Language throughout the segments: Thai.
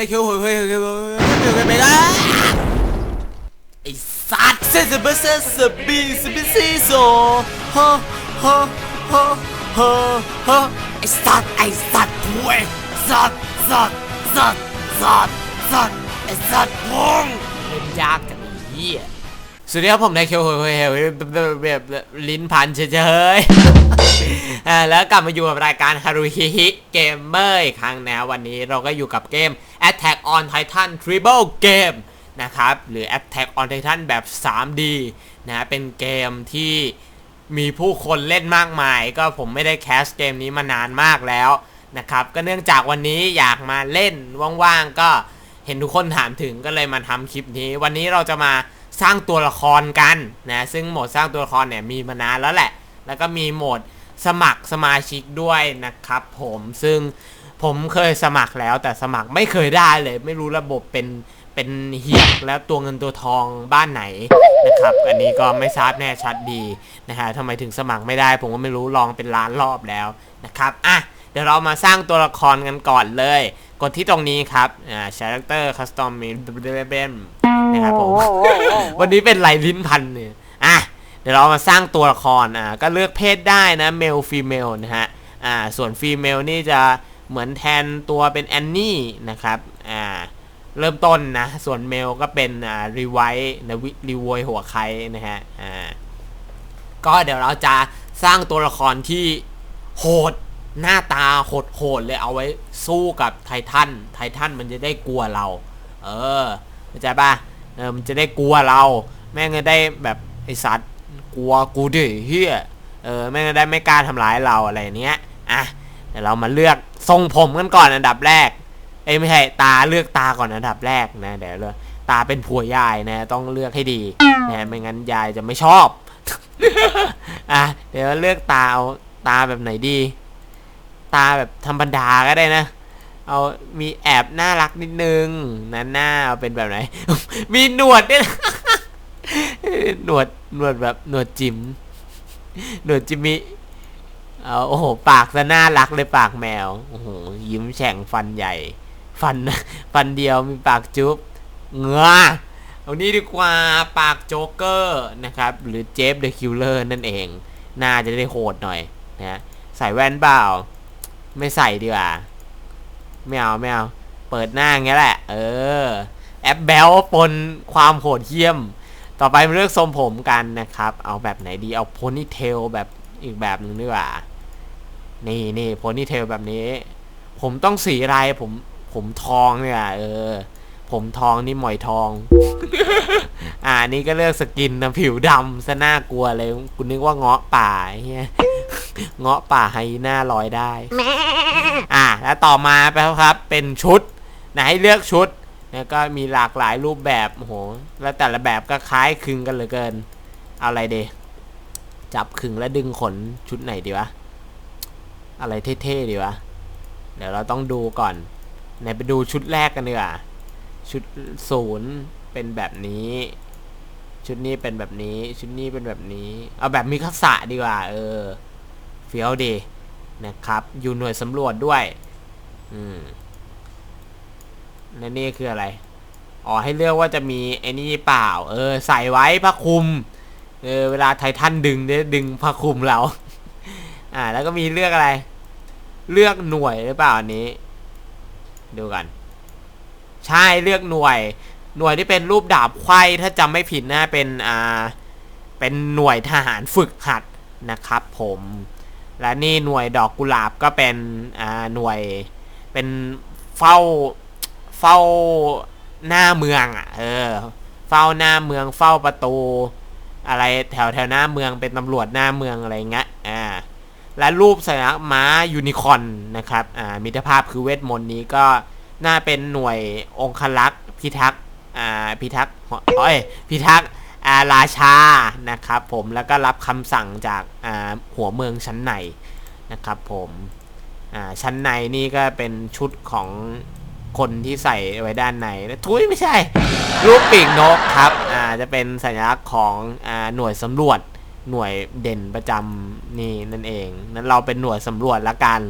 ผมในคิวเฮ้ยเฮ้ยเฮ้ยเฮ้ยเฮ้ยไม่ได้ไอ้สัตว์เซซเบเซซบีสบิซีโซฮะฮะฮะฮะฮะไอ้สัตว์ไอ้สัตว์ห่วยสัตว์สัตว์สัตว์สัตว์สัตว์ไอ้สัตว์พงเล่นยากจังเหี้ยสวัสดีครับผมนายเคียวเฮ้ยเฮ้ยเฮ้ยแบบลิ้นพันเฉยๆอ่า แล้วกลับมาอยู่กับรายการฮารุฮิฮิเกมเมอร์อีกครั้งนะวันนี้เราก็อยู่กับเกม Attack on Titan Triple Game นะครับ หรือ Attack on Titan แบบ 3D นะเป็นเกมที่มีผู้คนเล่นมากมาย ก็ผมไม่ได้แคสเกมนี้มานานมากแล้วนะครับ ก็เนื่องจากวันนี้อยากมาเล่นว่างๆ ก็เห็นทุกคนถามถึงก็เลยมาทำคลิปนี้ วันนี้เราจะมาสร้างตัวละครกันนะซึ่งโหมดสร้างตัวละครเนี่ยมีมานานแล้วแหละ แล้วก็มีโหมด สมัครสมาชิกด้วยนะครับผมซึ่งผมเคยสมัครแล้วแต่สมัครไม่เคยได้เลย ไม่รู้ระบบเป็นเป็นเหียกแล้วตัวเงินตัวทองบ้านไหนนะครับ อันนี้ก็ไม่ทราบแน่ชัดดีนะฮะทำไมถึงสมัครไม่ได้ ผมก็ไม่รู้ลองเป็นล้านรอบแล้วนะครับอะเดี๋ยวเรามาสร้างตัวละครกันก่อนเลย กดที่ตรงนี้ครับอ่า character custom มีนะครับผม วันนี้เป็นไหลลิ้นพันเนี่ยอะเดี๋ยวเรามาสร้างตัวละครอ่าก็เลือกเพศได้นะเมลฟีเมลนะฮะอ่าส่วนฟีเมลนี่จะเหมือนแทนตัวเป็นแอนนี่นะครับอ่าเริ่มต้นนะ ส่วนเมลก็เป็นอ่ารีไวท์นะวิรีไวยหัวไคนะฮะอ่าก็เดี๋ยวเราจะสร้างตัวละครที่โหดหน้าตาโหดโหดเลยเอาไว้สู้กับไททันไททันมันจะได้กลัวเรา เออเข้าใจป่ะเออมันจะได้กลัวเรา แม่งจะได้แบบไอสัตว์ กลัวกูดิเฮียเออแม่ได้ไม่กล้าทำร้ายเราอะไรเนี้ยอะเดี๋ยวเรามาเลือกทรงผมกันก่อนอันดับแรก เอ้ยไม่ใช่ตาเลือกตาก่อนอันดับแรกนะเดี๋ยวเลือกตาเป็นผัวยายนะต้องเลือกให้ดีนะไม่งั้นยายจะไม่ชอบอะเดี๋ยวเลือกตาเอาตาแบบไหนดี ตาแบบธรรมดาก็ได้นะเอามีแอบน่ารักนิดนึงนะหน้าเอาเป็นแบบไหน มีหนวดด้วยหนวด หนวดแบบหนวดจิมหนวดจิมิเอาโอ้โห ปากซะน่ารักเลยปากแมว โอ้โห ยิ้มแฉ่งฟันใหญ่ ฟัน ฟันเดียวมีปากจุ๊บ เงือเอานี้ดีกว่า ปากโจ๊กเกอร์นะครับ หรือเจฟเดอะคิลเลอร์นั่นเอง น่าจะได้โหดหน่อยนะใส่แว่นเปล่า ไม่ใส่ดีกว่า ไม่เอาไม่เอา เปิดหน้าอย่างเงี้ยแหละ เออ แอปแบลปนความโหดเหี้ยม ต่อไปมาเลือกทรงผมกันนะครับ เอาแบบไหนดีเอาโพนี่เทลแบบอีกแบบหนึ่งดีกว่า นี่นี่โพนี่เทลแบบนี้ ผมต้องสีอะไรผมผมทองเนี่ยเออ ผมทองนี่หมอยทอง อ่านี่ก็เลือกสกินนะผิวดำซะน่ากลัวเลยคุณนึกว่าเงาะป่าเฮียเงาะป่าไฮหน้าลอยได้ อ่าแล้วต่อมาไปครับ เป็นชุดนะให้เลือกชุด แล้วก็มีหลากหลายรูปแบบโอ้โหแล้วแต่ละแบบก็คล้ายคลึงกันเหลือเกิน เอาอะไรเดจับขึงแล้วดึงขนชุดไหนดีวะ อะไรเท่ๆดีวะ เดี๋ยวเราต้องดูก่อนไหนไปดูชุดแรกกันดีกว่าชุดศูนย์เป็นแบบนี้ ชุดนี้เป็นแบบนี้ ชุดนี้เป็นแบบนี้ เอาแบบมีทักษะดีกว่า เออเฟี้ยวดีนะครับ อยู่หน่วยสำรวจด้วย อืม และนี่คืออะไร อ๋อให้เลือกว่าจะมีไอ้นี่เปล่า เออ ใส่ไว้ผ้าคลุม เออเวลาไททันดึงเนี่ยดึงผ้าคลุมเรา อ่า แล้วก็มีเลือกอะไร เลือกหน่วยหรือเปล่าอันนี้ ดูกัน ใช่เลือกหน่วย หน่วยที่เป็นรูปดาบไขว้ถ้าจำไม่ผิดนะเป็นอ่าเป็นหน่วยทหารฝึกหัดนะครับผมและนี่หน่วยดอกกุหลาบก็เป็นอ่าหน่วยเป็นเฝ้า เฝ้าหน้าเมืองอะ เออ เฝ้าหน้าเมืองเฝ้าประตู อะไรแถวแถวหน้าเมืองเป็นตำรวจหน้าเมืองอะไรเงี้ยอ่าและรูปสัญลักษณ์ม้ายูนิคอร์นนะครับอ่ามิตรภาพคือเวทมนต์นี้ก็น่าเป็นหน่วยองคลักษ์พิทักษ์อ่าพิทักษ์เอ้ยพิทักษ์อาราชานะครับผมแล้วก็รับคำสั่งจากอ่าหัวเมืองชั้นในนะครับผมอ่าชั้นในนี่ก็เป็นชุดของ คนที่ใส่ไว้ด้านในทุยไม่ใช่ รูปปีกนกครับอ่าจะเป็นสัญลักษณ์ของอ่าหน่วยสำรวจหน่วยเด่นประจำนี่นั่นเอง นั้นเราเป็นหน่วยสำรวจละกัน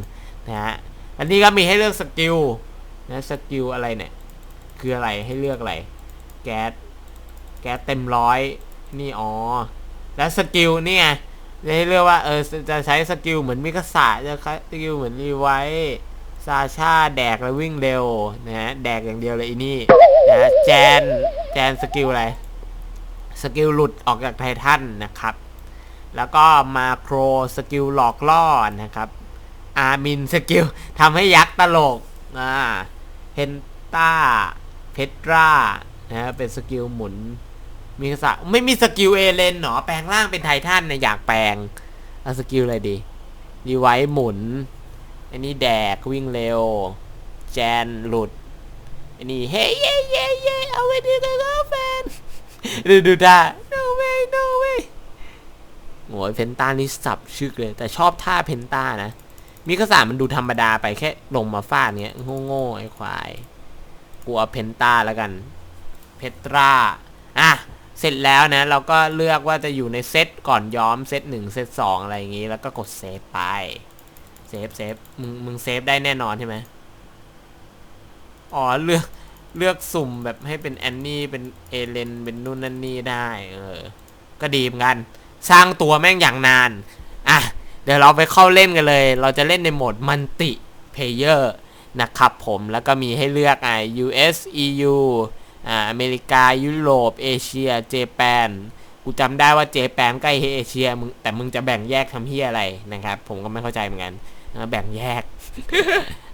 นะฮะอันนี้ก็มีให้เลือกสกิลนะสกิลอะไรเนี่ยคืออะไรให้เลือกอะไร แก๊สแก๊สเต็มร้อยนี่อ๋อแล้วสกิลเนี่ยจะให้เรียกว่าเออจะใช้สกิลเหมือนมิกาสะจะใช้สกิลเหมือนรีไวท์ ซาชาแดกแล้ววิ่งเร็วนะฮะแดกอย่างเดียวเลยอีนี่นะแจนแจนสกิลอะไร สกิลหลุดออกจากไททันนะครับ แล้วก็มาโครสกิลหลอกล่อนะครับ อามินสกิลทำให้ยักษ์ตลกอ่าเพนต้าเพตรานะฮะเป็นสกิลหมุนมีกษัตริย์ไม่มีสกิลเอเลนหนอแปลงร่างเป็นไททันเนี่ยอยากแปลงเอาสกิลอะไรดีดีไว้หมุน อันนี้แดกวิ่งเร็ว แจนหลุดอันนี้เฮ้ยเย้เย้เย้เอาไว้ดีกันแล้วแฟนดูดูได้ no way no way โอ้ยเพนต้านี่สับชึกเลย แต่ชอบท่าเพนต้านะ มีกษัตริย์มันดูธรรมดาไปแค่ลงมาฟาดเนี้ยโง่ๆไอ้ควายกลัวเพนต้าแล้วกัน เพตราอะเสร็จแล้วนะ เราก็เลือกว่าจะอยู่ในเซตก่อนย้อมเซตหนึ่งเซตสองอะไรอย่างงี้ แล้วก็กดเซฟไป เซฟเซฟมึงมึงเซฟได้แน่นอนใช่ไหมอ๋อเลือกเลือกสุ่มแบบให้เป็นแอนนี่เป็นเอเลนเป็นนู่นนั่นนี่ได้ เออ ก็ดีเหมือนกัน สร้างตัวแม่งอย่างนาน อะ เดี๋ยวเราไปเข้าเล่นกันเลย เราจะเล่นในโหมดมัลติเพเยอร์นะครับผมแล้วก็มีให้เลือกอะ US EU อ่าอเมริกายุโรป เอเชียเจแปนกูจำได้ว่าเจแปนใกล้เอเชียมึงแต่มึงจะแบ่งแยกทำเฮียอะไรนะครับ ผมก็ไม่เข้าใจเหมือนกัน แบ่งแยก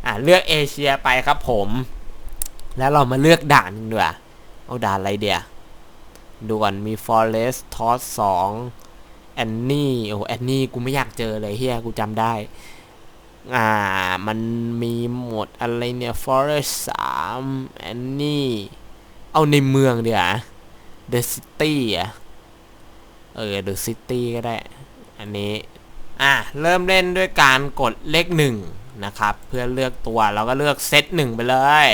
อ่าเลือกเอเชียไปครับผม แล้วเรามาเลือกด่านหนึ่งดีกว่าเอาด่านอะไรเดียดูก่อนมี Forest Toss 2แอนนี่โอ้แอนนี่กูไม่อยากเจอเลยเฮียกูจำได้ อ่า มันมีหมดอะไรเนี่ย Forest 3แอนนี่เอาในเมืองเดี๋ยวา The City อะ เออ The City ก็ได้ อันนี้ อะเริ่มเล่นด้วยการกดเลขหนึ่งนะครับ เพื่อเลือกตัวเราก็เลือกเซตหนึ่งไปเลย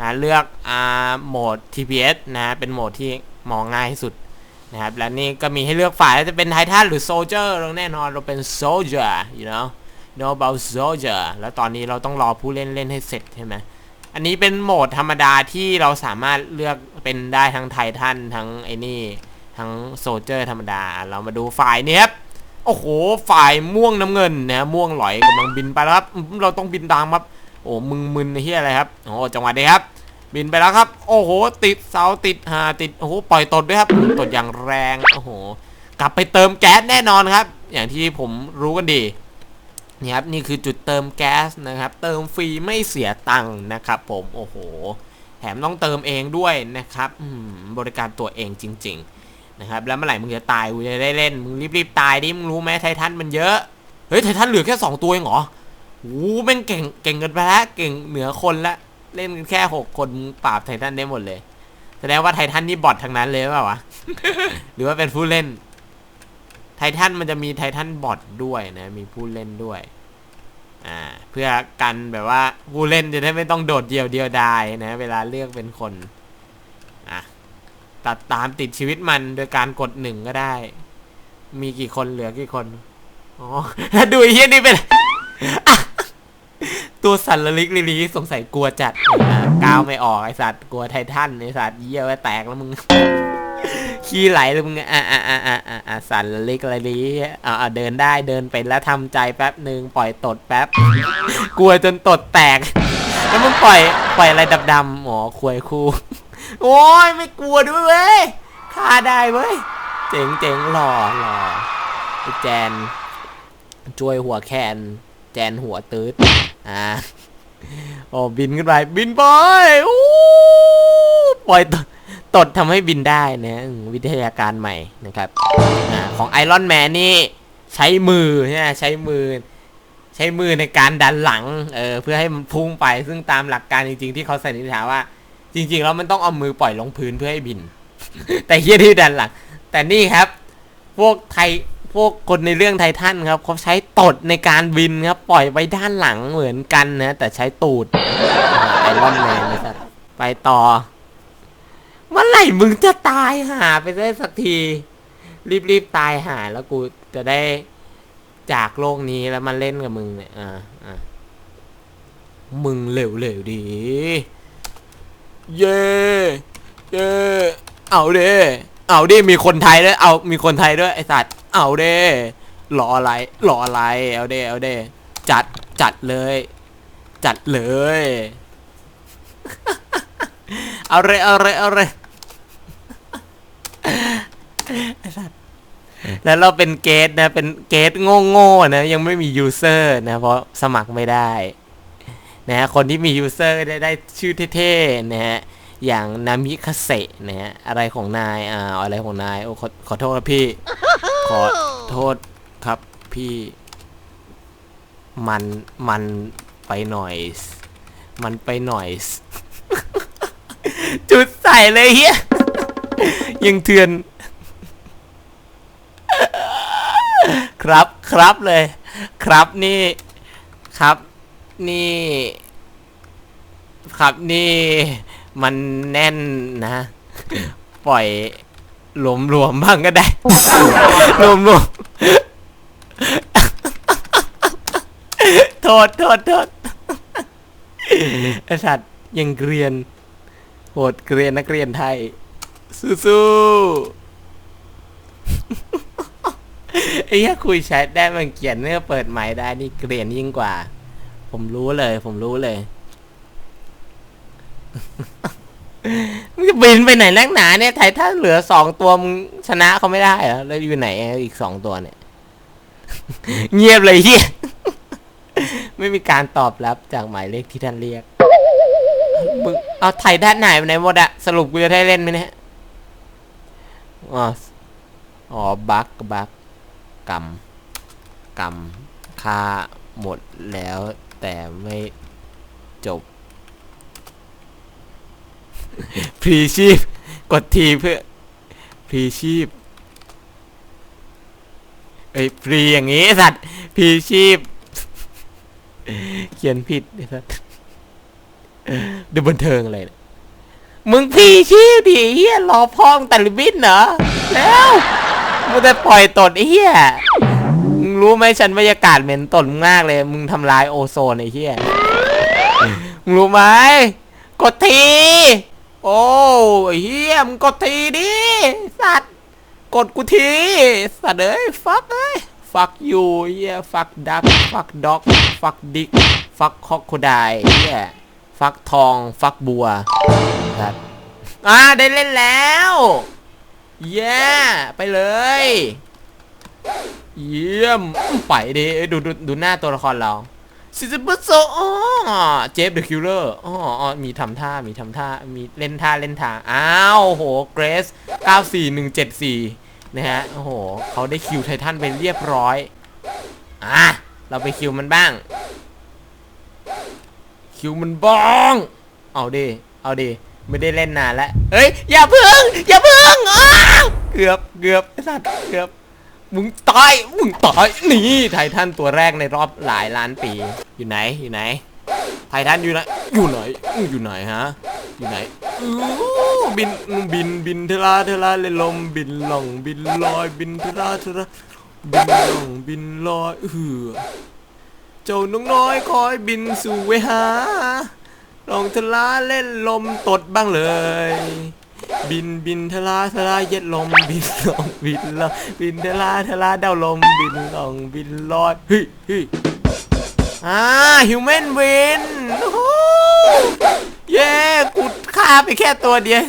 นะเลือกอ่าโหมด TPS นะเป็นโหมดที่มองง่ายที่สุดนะครับและนี่ก็มีให้เลือกฝ่ายจะเป็นไททันหรือโซเจอร์เราแน่นอนเราเป็นโซเจอร์ you know know about soldier แล้วตอนนี้เราต้องรอผู้เล่นเล่นให้เสร็จใช่ไหมอันนี้เป็นโหมดธรรมดาที่เราสามารถเลือกเป็นได้ทั้งไททันทั้งไอ้นี่ ทั้งโซเจอร์ธรรมดา เรามาดูฝ่ายนี้ครับ โอ้โห ฝ่ายม่วงน้ำเงินนะม่วงหลอยกำลังบินไปแล้วครับ เราต้องบินตามครับ โอ้มึงมึนเฮียอะไรครับ โอ้จังหวะนี้ครับ บินไปแล้วครับ โอ้โห ติดเสาติดหาติด โอ้โห ปล่อยตดด้วยครับ ตดอย่างแรง โอ้โห กลับไปเติมแก๊สแน่นอนครับ อย่างที่ผมรู้กันดีนี่ครับ นี่คือจุดเติมแก๊สนะครับ เติมฟรีไม่เสียตังค์นะครับ ผม โอ้โห แถมต้องเติมเองด้วยนะครับบริการตัวเองจริง ๆ นะครับแล้วเมื่อไหร่มึงจะตายกูจะได้เล่นมึงรีบๆตายดิมึงรู้ไหมไททันมันเยอะเฮ้ยไททันเหลือแค่สองตัวเองเหรอโอ้แม่งเก่งเก่งเกินไปแล้วเก่งเหนือคนละเล่นกันแค่หกคนมึงปราบไททันได้หมดเลยแสดงว่าไททันนี่บอททั้งนั้นเลยเปล่าวะหรือว่าเป็นผู้เล่น ไททันมันจะมีไททันบอทด้วยนะ มีผู้เล่นด้วย อ่า เพื่อกันแบบว่าผู้เล่นจะได้ไม่ต้องโดดเดียวเดียวดายนะ เวลาเลือกเป็นคน อะ ตัดตามติดชีวิตมันโดยการกดหนึ่งก็ได้ มีกี่คนเหลือกี่คน อ๋อ ดูไอ้เฮียนี่เป็น ตัวสันละลิกลิลีสงสัยกลัวจัดก้าวไม่ออกไอสัตว์กลัวไททันไอสัตว์เยี่ยวไว้แตกแล้วมึง ขี้ไหลเลยมึง อะอะอะอะอะอะสันละลิกลิลีอะอะเดินได้เดินไปแล้วทำใจแป๊บหนึ่งปล่อยตดแป๊บ กลัวจนตดแตก แล้วมึงปล่อยปล่อยอะไรดำๆหมอควยคู่ โอ้ยไม่กลัวด้วยเว้ยฆ่าได้เว้ย เจ๋งเจ๋งหล่อหล่อไอ้แจนช่วยหัวแคนแจนหัวตืดอ่าโอ้บินขึ้นไปบินไปโอ้ปล่อยตดตดทำให้บินได้นะวิทยาการใหม่นะครับอของไอรอนแมนนี่ใช้มือใช่ไหมใช้มือ ใช้มือในการดันหลังเออเพื่อให้มันพุ่งไปซึ่งตามหลักการจริง ๆ ที่เขาสันนิษฐานว่า จริงๆแล้วมันต้องเอามือปล่อยลงพื้นเพื่อให้บิน แต่เฮียที่ดันหลัง แต่นี่ครับ พวกไทยพวกคนในเรื่องไททันครับเขาใช้ตดในการบินครับ ปล่อยไปด้านหลังเหมือนกันนะ แต่ใช้ตูดไอรอนแมนนะครับไปต่อเมื่อไหร่มึงจะตายหาไปได้สักที รีบๆตายหาแล้วกูจะได้จากโลกนี้แล้วมาเล่นกับมึงเนี่ยอ่าอ่ามึงเร็วๆดี เย่เย่เอาเด้เอาดิมีคนไทยด้วยเอามีคนไทยด้วยไอสัตว์เอาเด้รออะไรรออะไรเอาเด้เอาเด้จัดจัดเลย จัดเลย เอาเลยเอาเลยเอาเลยไอสัตว์แล้วเราเป็นเกสนะเป็นเกสโง่ๆนะยังไม่มียูเซอร์นะเพราะสมัครไม่ได้ นะฮะคนที่มียูเซอร์ได้ได้ชื่อเท่ๆนะฮะอย่างนามิคาเซะนะฮะอะไรของนายอ่าอะไรของนายโอ้ขอขอโทษครับพี่ ขอโทษครับพี่ มันมันไปหน่อย มันไปหน่อย จุดใส่เลยเฮียยังเถื่อน ครับครับเลย ครับนี่ครับ นี่ ครับนี่มันแน่นนะ ปล่อยรวมรวมๆบ้างก็ได้ รวมรวมๆโทษโทษโทษไอสัตว์ยังเกรียน โหดเกรียนนักเรียนไทย สู้ๆไอ้เหี้ยคุยแชทได้มันเขียนเนื้อเปิดใหม่ได้นี่เกรียนยิ่งกว่า ผมรู้เลย ผมรู้เลย มึงจะบินไปไหนนักหนาเนี่ยไทยถ้าเหลือสองตัวมึงชนะเขาไม่ได้เหรอแล้วอยู่ไหนอีกสองตัวเนี่ย เงียบเลยเฮียไม่มีการตอบรับจากหมายเลขที่ท่านเรียกมึงเอาไทยด้านไหนไปไหนหมดอะสรุปกูจะได้เล่นไหมเนี่ยอ๋ออ๋อบักบักกำกำค่าหมดแล้ว แต่ไม่จบ พรีชีพ กดทีเพื่อ พรีชีพเอ้ยพรีอย่างงี้สัตว์พรีชีพ เขียนผิดไอ้สัตว์ดูบันเทิงอะไรเนี่ยมึงพีชีพดิเฮียรอพ่องแต่ลิบินเหรอแล้วมึงจะปล่อยตดไอ้เฮีย รู้ไหมฉันบรรยากาศเหม็นตดมากเลย มึงทำลายโอโซนไอ้เฮียมึงรู้ไหมกดที โอ้เฮียมึงกดทีดิสัตว์กดกูทีสัตว์เอ้ยฟักเอ้ยฟักยูเฮียฟักดักฟักด็อกฟักดิกฟักคอกโคไดเฮียฟักทองฟักบัวสัตว์อ่าได้เล่นแล้วเย้ไปเลย เยี่ยมไปดิดูดูดูหน้าตัวละครเราซิซิบุโซอ๋อเจฟเดอะคิลเลอร์อ๋ออ๋อมีทำท่ามีทำท่ามีเล่นท่าเล่นทางอ้าวโหเกรส94174 นะฮะ โอ้โหเขาได้คิวไททันไปเรียบร้อย อะ เราไปคิวมันบ้าง คิวมันบ้อง เอาดิ เอาดิ ไม่ได้เล่นนานแล้วเฮ้ย อย่าพึ่ง อย่าพึ่งอ้าวเกือบเกือบไอ้สัตว์เกือบ มึงตาย มึงตาย นี่ไททันตัวแรกในรอบหลายล้านปี อยู่ไหน อยู่ไหน ไททันอยู่ไหน อยู่ไหน อยู่ไหนฮะ อยู่ไหนบิน บิน บินเทลาเทลาเลยลม บินล่อง บินลอย บินเทลาเทลาบินล่อง บินลอยเออเจ้าน้องน้อยคอยบินสู่เวหาลองทลาเล่นลมตดบ้างเลย บินบินทลาทลาเย็ดลมบินลองบินลองบินทลาทลาเดาลมบินลองบินลอยเฮ้ยเฮ้ยอ่าฮิวแมนวินเย้กูฆ่าไปแค่ตัวเดียว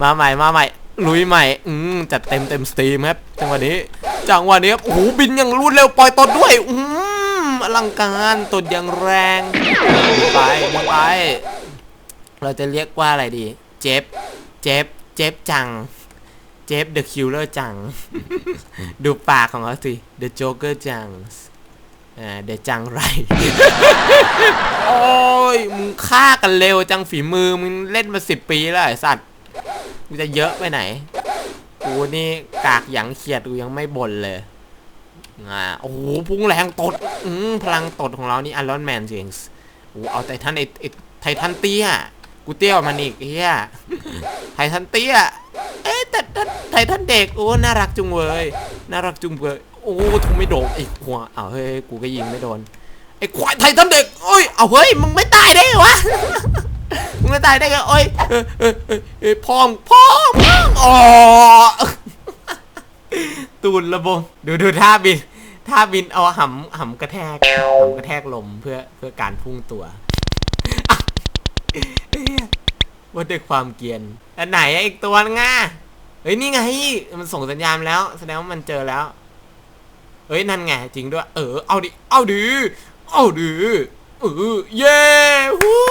มาใหม่มาใหม่ลุยใหม่อืมจัดเต็มเต็มสตรีมครับจังหวะนี้จังหวะนี้ครับโอ้โหบินอย่างรวดเร็วปล่อยตดด้วยอืมอลังการตดอย่างแรงไปไป เราจะเรียกว่าอะไรดี เจฟเจฟเจฟจัง เจฟเดอะคิลเลอร์จัง ดูปากของเขาสิ The Joker จังอ่าเดอะจังไร โอ้ย มึงฆ่ากันเร็วจังฝีมือ มึงเล่นมาสิบปีแล้วไอ้สัตว์ มึงจะเยอะไปไหน กูนี่กากหยังเขียดกูยังไม่บ่นเลยอ่าโอ้โหพุ่งแรงตด อืมพลังตดของเรานี่อันรอนแมนจริงโอ้เอาไททันไอไอ้ไททันเตี้ย กูเตี้ยวมันอีกเฮียไททันเตี้ย เอ๊ะแต่ไททันเด็กโอ้น่ารักจุงเว้ยน่ารักจุงเว้ยโอ้ถูกไม่โดนไอ้หัวอ้าวเฮ้ยกูก็ยิงไม่โดนไอ้ควายไททันเด็กโอ้ยเอาเฮ้ยมึงไม่ตายได้วะมึงไม่ตายได้ไงโอ้ยเอ้ยเออ้ยเอ้ยพองพององอ๋อตูนระบมดูดูท่าบินท่าบินเอาหำหำกระแทกหำกระแทกลมเพื่อเพื่อการพุ่งตัว ว่าด้วยความเกรียนอันไหนอะอีกตัวง่ะเฮ้ยนี่ไงมันส่งสัญญาณแล้ว แสดงว่ามันเจอแล้ว เฮ้ยนั่นไงจริงด้วย เออเอาดิเอาดิเอาดิเออเย้วู้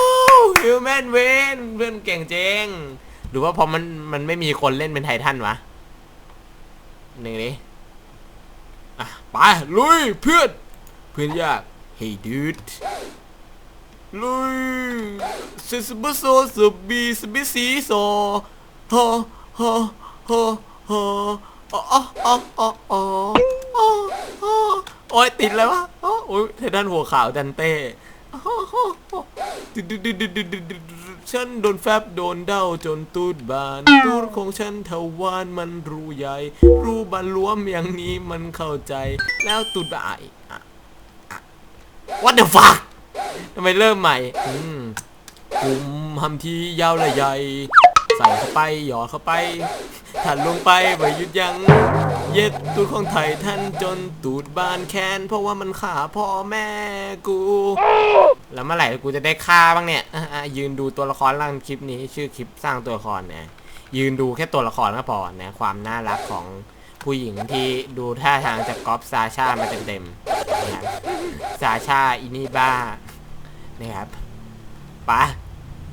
ฮิวแมนเวนเพื่อนเก่งเจงหรือว่าพอมันมันไม่มีคนเล่นเป็นไททันวะหนึ่งดิอะไปลุยเพื่อน เพื่อนยาก Hey dude ลุยเซสบโซสบีสบีซีโซฮอฮอฮอฮออ๋ออ๋ออ๋ออ๋อโอ้ยติดเลยวะโอ้ยเทด้านหัวขาวดันเต้ฉันโดนแฟบโดนเด้าจนตูดบานตูดของฉันทวารมันรูใหญ่ รูบานรวมอย่างนี้มันเข้าใจ แล้วตูดบาน What the fuck ทำไมเริ่มใหม่อืมกลุ่มทำทียาวและใหญ่ ใส่เข้าไปหยอดเข้าไปถัดลงไปไปหยุดยัง้งเย็ดตูดของไทยท่านจนตูดบานแคนเพราะว่ามันขาพ่อแม่กู แล้วเมื่อไหร่กูจะได้ฆ่าบ้างเนี่ยยืนดูตัวละครล่างคลิปนี้ ชื่อคลิปสร้างตัวละครเนะยืนดูแค่ตัวละครก็พอนะความน่ารักของผู้หญิงที่ดูท่าทางจะก๊อปซาชามาเต็มๆซาชาอินี่บ้า นะครับปะ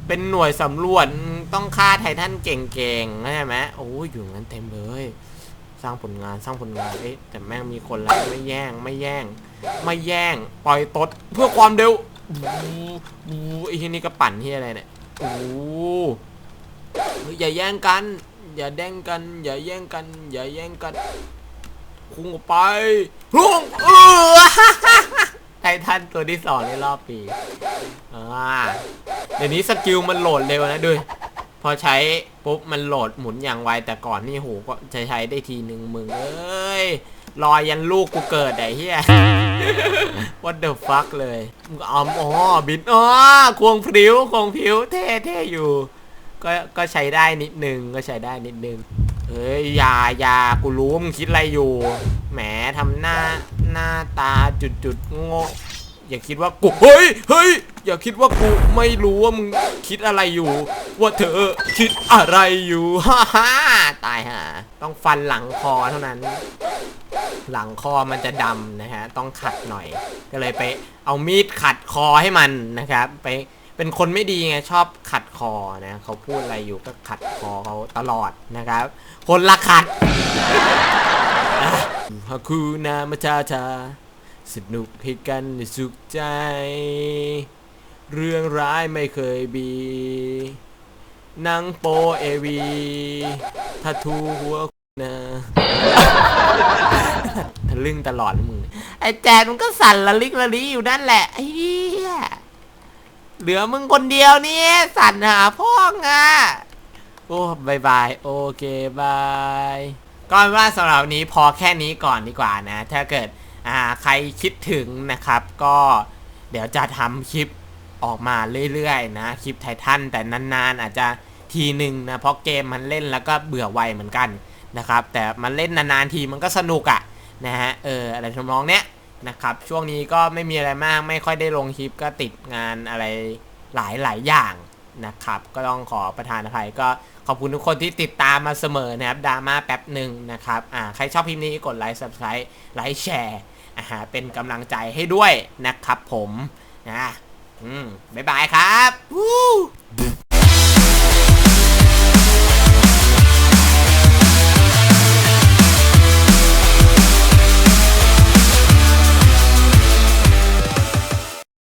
เป็นหน่วยสำรวจต้องฆ่าไททันเก่งๆใช่ไหมโอ้ยอยู่งั้นเต็มเลย สร้างผลงานสร้างผลงานเอ๊ะแต่แม่งมีคนและไม่แย่งไม่แย่ง ไม่แย่ง ปล่อยตดเพื่อความเร็วบูบูไอ้ที่นี่ก็ปั่นที่อะไรเนี่ยโอ้อย่าแย่งกัน อย่าแย่งกัน อย่าแย่งกัน อย่าแย่งกัน คุงออกไปลุงเออ ไททันตัวที่สองในรอบปีอ่าเดี๋ยวนี้สกิลมันโหลดเร็วนะดูพอใช้ปุ๊บมันโหลดหมุนอย่างไวแต่ก่อนนี่โหก็จะใช้ได้ทีหนึ่งมึงเอ้ยรอยยันลูกกูเกิดไอ้เหี้ย What the fuck เลยมึงก็เอาอ๋อบินอ๋อควงพริ้วควงพริ้วเท่เท่อยู่ ก็ก็ใช้ได้นิดนึงก็ใช้ได้นิดนึงเอ้ยยายากูรู้มึงคิดอะไรอยู่ แหมทำหน้า หน้าตาจุดจุดๆโง่อย่าคิดว่ากูเฮ้ยเฮ้ยอย่าคิดว่ากูไม่รู้ว่ามึงคิดอะไรอยู่ ว่าเธอคิดอะไรอยู่ฮ่าฮ่าตายห่าต้องฟันหลังคอเท่านั้น หลังคอมันจะดำนะฮะต้องขัดหน่อย ก็เลยไปเอามีดขัดคอให้มันนะครับ ไปเป็นคนไม่ดีไงชอบขัดคอนะเขาพูดอะไรอยู่ก็ขัดคอเขาตลอดนะครับ คนละขัด ฮาคูนามาชาชา สนุกให้กันในสุขใจ เรื่องร้ายไม่เคยบีหนังโปเอวีทาทูหัวนะทะลึ่งตลอดมึงไอ้แจนมันก็สั่นละลิกละลิอยู่นั่นแหละไอ้เหี้ยเหลือมึงคนเดียวเนี่ยสั่นหาพ่องอะ โอ้บายบาย โอเคบาย ก็ว่าสำหรับนี้พอแค่นี้ก่อนดีกว่านะ ถ้าเกิดอ่าใครคิดถึงนะครับ ก็เดี๋ยวจะทำคลิปออกมาเรื่อยๆนะ คลิปไททันแต่นานๆอาจจะทีหนึ่งนะ เพราะเกมมันเล่นแล้วก็เบื่อไวเหมือนกันนะครับ แต่มันเล่นนานๆทีมันก็สนุกอะ่ะนะฮะเอออะไรทำนองเนี้ยนะครับ ช่วงนี้ก็ไม่มีอะไรมากไม่ค่อยได้ลงคลิปก็ติดงานอะไรหลายๆอย่าง นะครับ ก็ต้องขอประทานอภัยก็ขอบคุณทุกคนที่ติดตามมาเสมอนะครับดราม่าแป๊บหนึ่งนะครับอ่าใครชอบคลิปนี้กดไลค์ subscribe ไลค์แชร์อ่าเป็นกำลังใจให้ด้วยนะครับผมนะอืมบ๊ายบายครับ